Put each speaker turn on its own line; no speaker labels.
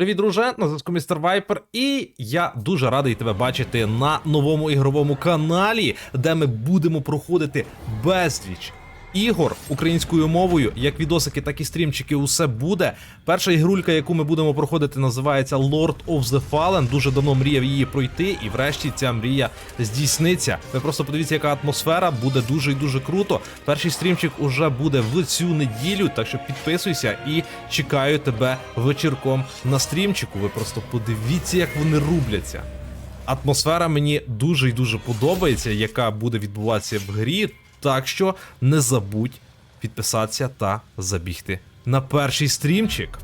Привіт, друже, на зв'язку містер Вайпер, і я дуже радий тебе бачити на новому ігровому каналі, де ми будемо проходити безліч ігор українською мовою, як відосики, так і стрімчики. Усе буде. Перша ігрулька, яку ми будемо проходити, називається Lord of the Fallen. Дуже давно мріяв її пройти, і врешті ця мрія здійсниться. Ви просто подивіться, яка атмосфера буде дуже і дуже круто. Перший стрімчик уже буде в цю неділю, так що підписуйся і чекаю тебе вечірком на стрімчику. Ви просто подивіться, як вони рубляться. Атмосфера мені дуже і дуже подобається, яка буде відбуватися в грі. Так що не забудь підписатися та забігти на перший стрімчик.